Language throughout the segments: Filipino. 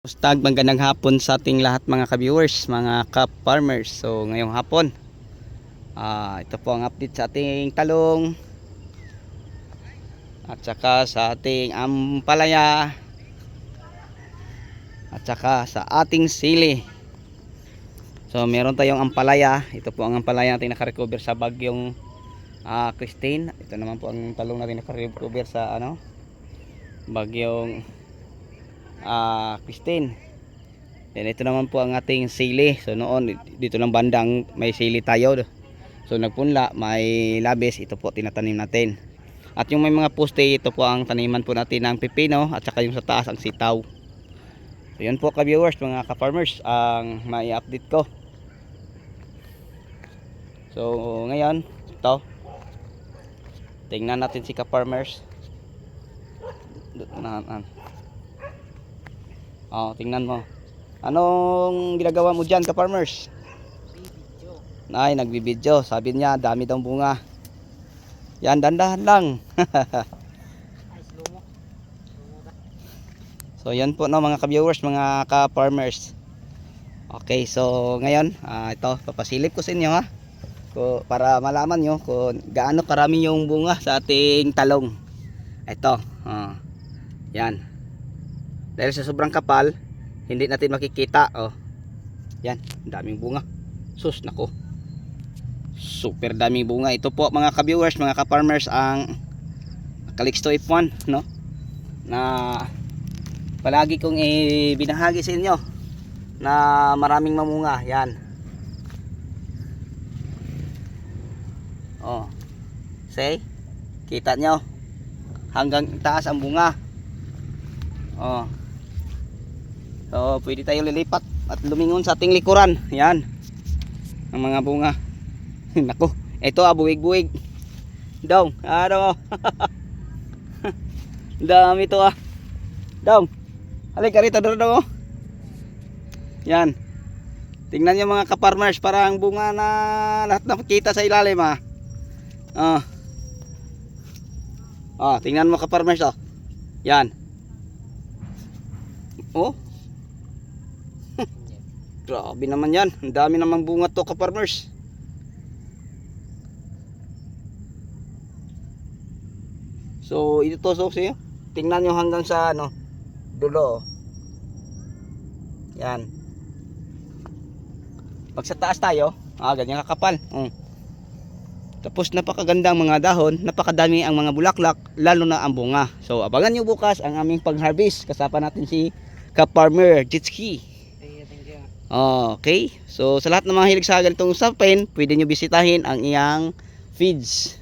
Stag, magandang hapon sa ating lahat mga ka-viewers, mga ka-farmers. So, ngayong hapon, ah ito po ang update sa ating talong at saka sa ating ampalaya at saka sa ating sili. So, meron tayong ampalaya. Ito po ang ampalaya natin nakarecover sa bagyong ah Christine. Ito naman po ang talong natin nakarecover sa ano bagyong ah Christine. Then ito naman po ang ating sili. So noon dito lang bandang may sili tayo. So nagpunla, may labis, ito po tinatanim natin. At yung may mga poste, ito po ang taniman po natin ng pipino at saka yung sa taas ang sitaw. So yun po ka-viewers, mga ka-farmers, ang may update ko. So ngayon, ito. Tingnan natin si ka-farmers. Na, na, Oh, tingnan mo. Anong ginagawa mo diyan, ka-farmers? Ay, nagbibidyo. Sabi niya, dami daw bunga. Yan, dandahan lang. so, yan po no, mga ka-viewers, mga ka-farmers. Okay, so ngayon, ah, ito, papasilip ko sa inyo ha. Ko, para malaman nyo kung gaano karami yung bunga sa ating talong. Ito, ah, yan. Dahil sa sobrang kapal, hindi natin makikita. Oh. Yan, daming bunga. Sus, nako. Super daming bunga. Ito po mga ka-viewers, mga ka-farmers, ang Calixto F1, no? Na palagi kong ibinahagi sa inyo na maraming mamunga. Yan. Oh. Say, kita nyo? Hanggang taas ang bunga. Oh. So, pwede tayo lilipat at lumingon sa ating likuran. Yan. Ang mga bunga. Nako, ito ah, buwig-buwig. Dong, ano? Dami to ah. Dong. Halika rito dito dong. oh. Yan. Tingnan niyo mga ka-farmers, parang bunga na lahat na kita sa ilalim ah. Ah. Ah, tingnan mo ka-farmers oh. Yan. Oh. Grabe naman yan. Ang dami namang bunga to ka-farmers. So, ito to so siya. Tingnan nyo hanggang sa ano, dulo. Yan. Pag sa taas tayo, ah, ganyan kakapal. Mm. Tapos napakagandang mga dahon, napakadami ang mga bulaklak, lalo na ang bunga. So abangan nyo bukas ang aming pag-harvest. Kasama natin si Ka-Farmer Jitski. Okay, so sa lahat ng mga hilig sa ganitong usapin, pwede nyo bisitahin ang iyang feeds.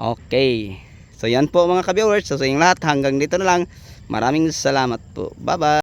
Okay, so yan po mga ka-viewers. So sa inyong lahat, hanggang dito na lang. Maraming salamat po. Bye-bye.